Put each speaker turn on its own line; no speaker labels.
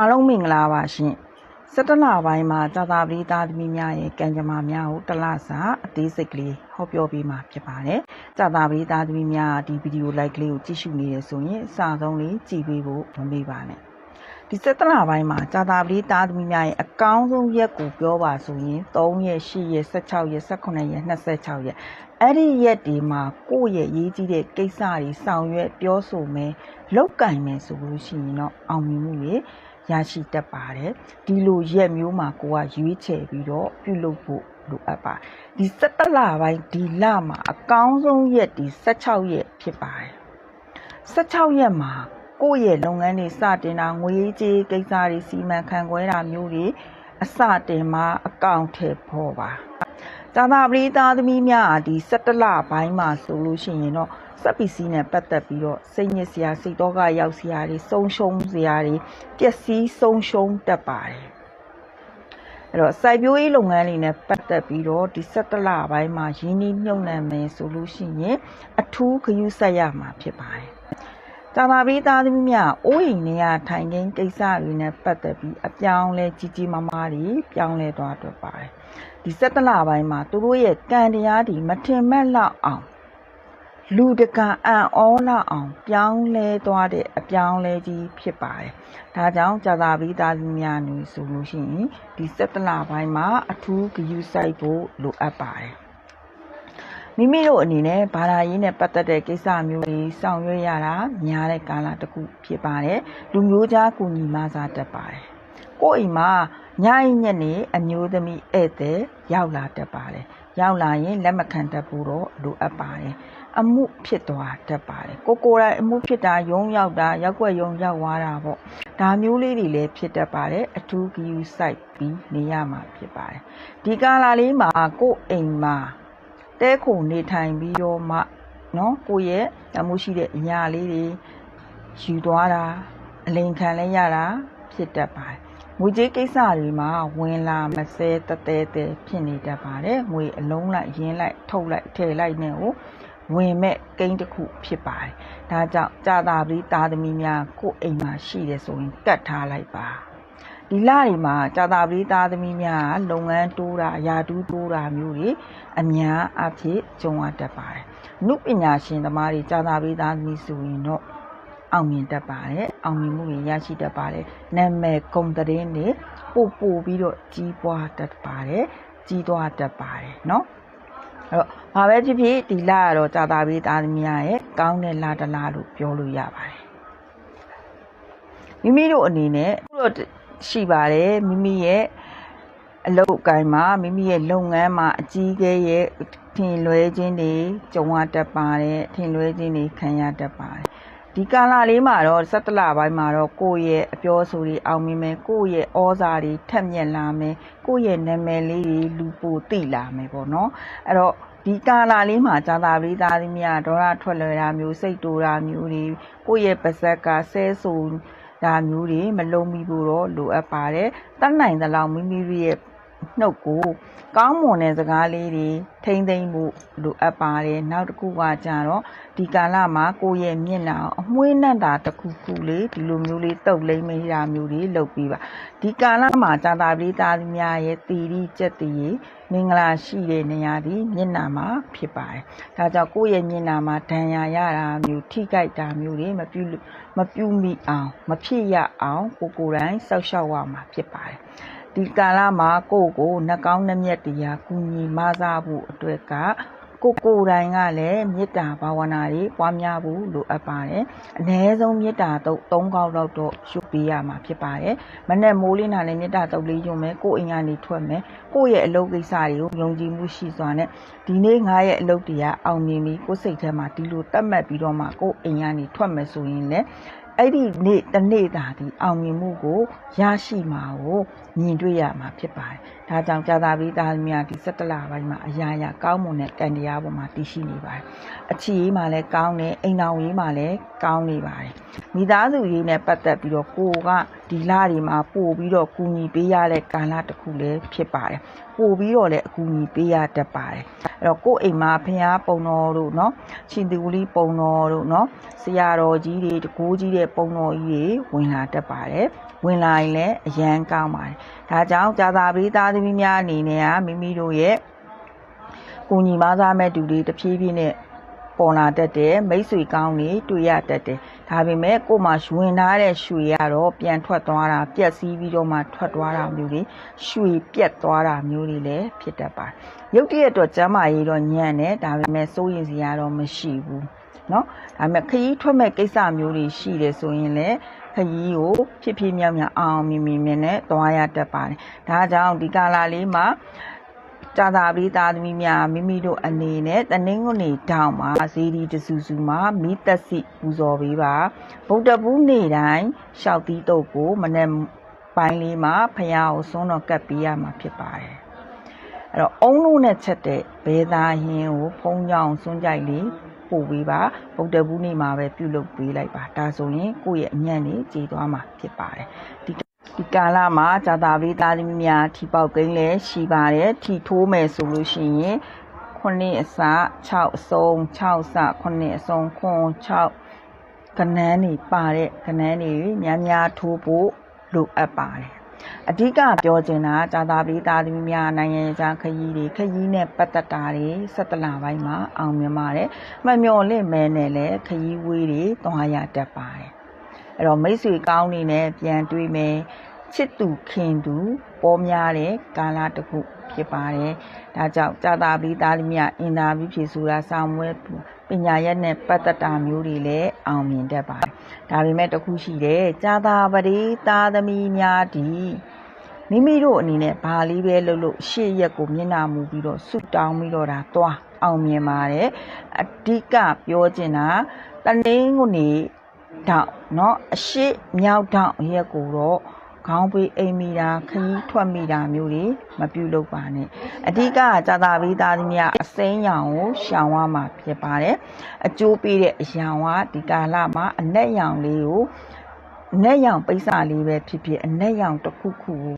အားလုံးမင်္ဂလာပါရှင်။17လပိုင်းမှာသာသာပတိသားသမီးများရဲ့ကံကြမ္မာများကိုတစ်လစာအသေးစိတ်ကလေးဟောပြောပေးမှာဖြစ်ပါတယ်။သာသာပတိသားသမီးများဒီဗီဒီယိုလိုက်ကလေးကိုကြည့်ရှုနေရဆိုရင်အစဆုံးလေးကြည့်ပေးဖို့မမေ့ပါနဲ့။ဒီ17လပိုင်းမှာသာသာပတိသားသမီးများရဲ့အကောင်းဆုံးရက်ကိုပြောပါဆိုရင်3ရက်8ရက်16ရက်18ရက်26ရက်အဲ့ဒီရက်ဒီမှာကိုယ့်ရဲ့ရေးကြီးတဲ့ကိစ္စတွေဆောင်ရွက်ပြောဆိုမယ်လောက်ကင်မယ်ဆိုလို့ရှိရင်တော့အောင်မြင်မှုတွေ ရရှိတတ်ပါတယ်ဒီလိုရက်မျိုးမှာကိုကရွေးချယ်ပြီးတော့ပြုလုပ်ဖို့လိုအပ်ပါဒီ17လပိုင်းဒီလမှာအကောင်းဆုံးရက်ဒီ16ရက်ဖြစ်ပါတယ်16ရက်မှာကိုယ့်ရဲ့လုပ်ငန်းတွေစတင်တာငွေကြေးကိစ္စတွေစီမံခန့်ခွဲတာမျိုးတွေအစတင်မှာအကောင့်ထဲပေါ်ပါ သာသာပရိသတ်သမီးများဒီ17လပိုင်းမှာဆိုလို့ရှိရင်တော့စက်ပစ္စည်းနဲ့ပတ်သက်ပြီးတော့စိတ်ညစ်စရာစိတ်တော့ကရောက်စရာတွေဆုံးရှုံးစရာတွေပျက်စီးဆုံးရှုံးတတ်ပါတယ်အဲ့တော့စိုက်ပျိုးရေးလုပ်ငန်းလေးနဲ့ပတ်သက်ပြီးတော့ဒီ17လပိုင်းမှာရင်းနှီးမြှုပ်နှံမယ်ဆိုလို့ရှိရင်အထူးဂရုစိုက်ရမှာဖြစ်ပါတယ်သာသာပရိသားသမီးများအိုးအိမ်နေရထိုင်ခင်းကိစ္စတွေနဲ့ပတ်သက်ပြီးအပြောင်းလဲကြီးကြီးမားမားတွေပြောင်းလဲသွားတတ်ပါတယ် ဒီ17လပိုင်းမှာသူတို့ရဲ့ကံတရားတွေမထင်မှတ်လောက်အောင်လူတကအံ့ဩလောက်အောင် ပြောင်းလဲသွားတဲ့အပြောင်းလဲကြီးဖြစ်ပါတယ်။ဒါကြောင့်ကြာသာပီးသားသမီးများနေဆိုလို့ရှိရင်ဒီ17လပိုင်းမှာအထူးဂရုစိုက်ဖို့လိုအပ်ပါတယ်။မိမိတို့အနေနဲ့ဘာသာရေးနဲ့ပတ်သက်တဲ့ကိစ္စမျိုးတွေဆောင်ရွက်ရတာများတဲ့ကာလတစ်ခုဖြစ်ပါတယ်။လူမျိုးခြားကူညီမစားတတ်ပါတယ်။ကိုယ့်အိမ်မှာ ညညညနေအမျိုးသမီးဧည့်သည်ရောက်လာတတ်ပါတယ်ရောက်လာရင်လက်မခံတတ်ဘူးတော့လိုအပ်ပါတယ်အမှုဖြစ်သွားတတ်ပါတယ်ကိုကိုယ်တိုင်အမှုဖြစ်တာယုံရောက်တာရောက်ွက်ယုံရောက်သွားတာပေါ့ဒါမျိုးလေးတွေလည်းဖြစ်တတ်ပါတယ်အထူး GU site ပြီးနေရမှာဖြစ်ပါတယ်ဒီကာလာလေးမှာကိုယ်အိမ်မှာတဲခုံနေထိုင်ပြီးတော့မှနော်ကိုရဲ့အမှုရှိတဲ့အညာလေးတွေယူသွားတာအလိန်ခံလဲရတာဖြစ်တတ်ပါတယ် ငွေကြေးကိစ္စတွေမှာဝင်လာမစဲတတဲတဲဖြစ်နေတတ်ပါတယ်ငွေအလုံးလိုက်ရင်းလိုက်ထုတ်လိုက်ထည့်လိုက်နဲ့ကိုဝင်မဲ့ကိန်းတစ်ခုဖြစ်ပါတယ်။ဒါကြောင့်ကြာတာပြီးသားသမီးများကိုယ်အိမ်မှာရှိတယ်ဆိုရင်ကတ်ထားလိုက်ပါ။ဒီလတွေမှာကြာတာပြီးသားသမီးများလုပ်ငန်းတိုးတာယာတူးတိုးတာမျိုးတွေအများအပြည့်ကြုံရတတ်ပါတယ်။နုပညာရှင်သမားတွေကြာတာပြီးသားသမီးဆိုရင်တော့ အောင်မြင်တတ်ပါတယ်အောင်မြင်မှုတွေရရှိတတ်ပါတယ်နာမည်ဂုဏ်သတင်းတွေပို့ပို့ပြီးတော့ကြီးပွားတတ်ပါတယ်ကြီးသွားတတ်ပါတယ်เนาะအဲ့တော့ဘာပဲဖြစ်ဖြစ်ဒီလကတော့ကြာတာပြီးသားသမီးရဲ့ကောင်းတဲ့လတစ်လလို့ပြောလို့ရပါတယ်မိမိတို့အနေနဲ့တို့ရှိပါတယ်မိမိရဲ့အလုပ်အကိုင်မှာမိမိရဲ့လုပ်ငန်းမှာအကြီးအကဲရဲ့ထင်လွဲခြင်းတွေကြုံရတတ်ပါတယ်ထင်လွဲခြင်းတွေခံရတတ်ပါတယ် ဒီကာလလေးမှာတော့17လပိုင်းမှာတော့ကိုယ့်ရဲ့အပြောဆိုတွေအောင်မြင်မယ်ကိုယ့်ရဲ့ဩဇာတွေထက်မြက်လာမယ်ကိုယ့်ရဲ့နာမည်လေးတွေလူပိုသိလာမယ်ပေါ့နော်အဲ့တော့ဒီကာလာလေးမှာဇာတာပရိသတ်သမီးကဒေါရထွက်လွယ်တာမျိုးစိတ်တူတာမျိုးတွေကိုယ့်ရဲ့ပါဇက်ကဆဲဆူတာမျိုးတွေမလုံးမိဖို့တော့လိုအပ်ပါတယ်တတ်နိုင်သလောက်မိမိရဲ့ နှုတ်ကို ကောင်းမွန်တဲ့စကားလေးတွေထိမ့်သိမ့်ဖို့လိုအပ်ပါတယ်နောက်တစ်ခုကကြတော့ဒီကာလမှာကိုယ့်ရဲ့မျက်နှာအမွှေးနှံ့တာတစ်ခုခုလေးဒီလိုမျိုးလေးတုပ်လိမ့်မေးတာမျိုးတွေလုပ်ပြီးပါဒီကာလမှာဇာတာပရိသတ်များရဲ့တီရီကြက်တီရီမင်္ဂလာရှိတဲ့နေရာဒီမျက်နှာမှာဖြစ်ပါတယ်ဒါကြောင့်ကိုယ့်ရဲ့မျက်နှာမှာဒဏ်ရာရတာမျိုးထိကြိုက်တာမျိုးတွေမပြုမပြုမိအောင်မဖြစ်ရအောင်ကိုကိုယ်တိုင်စောက်ရှောက်ရမှာဖြစ်ပါတယ် ဒီကာလမှာကိုယ့်ကိုနှကောင်းနှမျက်တရားကုညီမစားဖို့အတွက်ကကိုကိုယ်တိုင်ကလည်းမေတ္တာဘာဝနာတွေပွားများဖို့လိုအပ်ပါတယ်။အ ਨੇ ဆုံးမေတ္တာတုတ်၃ခေါက်လောက်တော့ရှုပေးရမှာဖြစ်ပါတယ်။မနဲ့မိုးလင်းတာလည်းမေတ္တာတုတ်လေးယုံမယ်ကိုယ်အိမ်ကနေထွက်မယ်ကိုယ့်ရဲ့အလုပ်ကိစ္စတွေကိုယုံကြည်မှုရှိစွာနဲ့ဒီနေ့ငါရဲ့အလုပ်တရားအောင်မြင်ပြီကိုယ်စိတ်ထဲမှာဒီလိုတတ်မှတ်ပြီးတော့မှကိုယ်အိမ်ကနေထွက်မယ်ဆိုရင်လည်း အဲ့ဒီနေ့တနေ့တာဒီအောင်မြင်မှုကိုရရှိမှာကိုမြင်တွေ့ရမှာဖြစ်ပါတယ်။ ဒါကြောင့်ကြာသာပြီးသားသမီးကဒီ17လပိုင်းမှာအရာရာကောင်းမွန်တဲ့ကံတရားပေါ်မှာတည်ရှိနေပါတယ်။အချီရေးမှာလည်းကောင်းတယ်အိမ်တော်ရေးမှာလည်းကောင်းနေပါတယ်။မိသားစုရေးနဲ့ပတ်သက်ပြီးတော့ကိုကဒီလတွေမှာပို့ပြီးတော့ကူညီပေးရတဲ့ကာလတစ်ခုလည်းဖြစ်ပါတယ်။ပို့ပြီးတော့လည်းအကူအညီပေးရတတ်ပါတယ်။အဲ့တော့ကိုယ့်အိမ်မှာဖခင်ပုံတော်တို့เนาะရှင်သူလေးပုံတော်တို့เนาะဆရာတော်ကြီးတွေတကူကြီးတဲ့ပုံတော်ကြီးတွေဝင်လာတတ်ပါတယ်။ ဝင်လာရင်လည်းအရန်ကောင်းပါတယ်ဒါကြောင့်ကြာသာပရိသားသမီးများအနေနဲ့ကမိမိတို့ရဲ့ကိုညီမသားမဲ့တူတွေတဖြည်းဖြည်းနဲ့ပေါ်လာတတ်တယ်မိတ်ဆွေကောင်းတွေတွေ့ရတတ်တယ်ဒါပေမဲ့ကို့မှာရွင်ထားတဲ့ရွှေကတော့ပြန်ထွက်သွားတာပြက်စီးပြီးတော့မှထွက်သွားတာမျိုးတွေရွှေပြက်သွားတာမျိုးတွေလည်းဖြစ်တတ်ပါတယ်ရုပ်တရက်တော့ကျမ်းမာရေးတော့ညံ့တယ်ဒါပေမဲ့စိုးရင်စရာတော့မရှိဘူးเนาะဒါပေမဲ့ခရီးထွက်မဲ့ကိစ္စမျိုးတွေရှိတယ်ဆိုရင်လည်း ခရီးကိုဖြစ်ဖြစ်မြောက်မြောက်အောင်အောင်မြင်မြင်မြင်နဲ့သွားရတတ်ပါတယ်ဒါကြောင့်ဒီကာလာလေးမှာကြာသာပရိသားသမီးများမိမိတို့အနေနဲ့တနင်္ဂနွေတောင်မှာဇေဒီတဆူဆူမှာမိသက်စီပူဇော်ပေးပါဗုဒ္ဓဘူးနေ့တိုင်းရှောက်သီးတုပ်ကိုမနေ့ပိုင်းလေးမှာဖះကိုစွန်းတော်ကပ်ပေးရမှာဖြစ်ပါတယ်အဲ့တော့အုံလုံးနဲ့ချက်တဲ့ဘဲသားဟင်းကိုဖုံးကြောင်စွန်းကြိုက်လေး ပို့ပေးပါဗုဒ္ဓဘူးနေ့မှာပဲပြုလုပ်ပေးလိုက်ပါဒါဆိုရင်ကိုယ့်ရဲ့အညံ့လေးကြေသွားမှာဖြစ်ပါတယ်ဒီဒီကာလမှာဇာတာပရိသတ်သမီးများထီပေါက်ကိန်းလည်းရှိပါတယ်ထီထိုးမယ်ဆိုလို့ရှိရင်ခုနှစ်အစ6အစုံ6စခုနှစ်အစုံခွန်6ကနန်းနေပါတဲ့ကနန်းနေများများထိုးဖို့လိုအပ်ပါတယ် အဓိကပြောချင်တာဇာတာပရိသတ်သမီးများနိုင်ငံခြားခရီးတွေခရီးနဲ့ပတ်သက်တာတွေ17လပိုင်းမှာအောင်မြင်ပါတယ်မမျော်လင့်မဲနဲ့လည်းခရီးဝေးတွေသွားရတတ်ပါတယ်အဲ့တော့မိတ်ဆွေကောင်းနေနဲ့ပြန်တွေ့မယ်ချစ်သူခင်သူပေါ်များတဲ့ကာလတစ်ခုဖြစ်ပါတယ်။ဒါကြောင့်ကြာတာပီသားသမီးအင်တာဗျူးဖြေဆိုတာစာမွဲ ပညာရက်နဲ့ပတ်သက်တာမျိုးတွေလည်းအောင်မြင်တတ်ပါတယ်။ဒါပေမဲ့တစ်ခုရှိတယ်ကြာတာပတိသားသမီးများဒီမိမိတို့အနေနဲ့ဘာလေးပဲလုပ်လို့ရှေ့ရက်ကိုမျက်နှာမူပြီးတော့ဆူတောင်းပြီးတော့ဒါသွားအောင်မြင်ပါတယ်။အဓိကပြောချင်တာတနင်္ဂနွေတောက်เนาะအရှိမြောက်တောက်ရက်ကိုတော့ ခေါင်းပေးအိမ်မိတာခရီးထွက်မိတာမျိုးတွေမပြုလုပ်ပါနဲ့အဓိကကြာတာပီးသားသမီးအစိမ်းရောင်ကိုရှောင်ရမှာဖြစ်ပါတယ်အကျိုးပေးတဲ့အရောင်ကဒီကာလမှာအနက်ရောင်လေးကိုအနက်ရောင်ပိတ်စလေးပဲဖြစ်ဖြစ်အနက်ရောင်တစ်ခုခုကို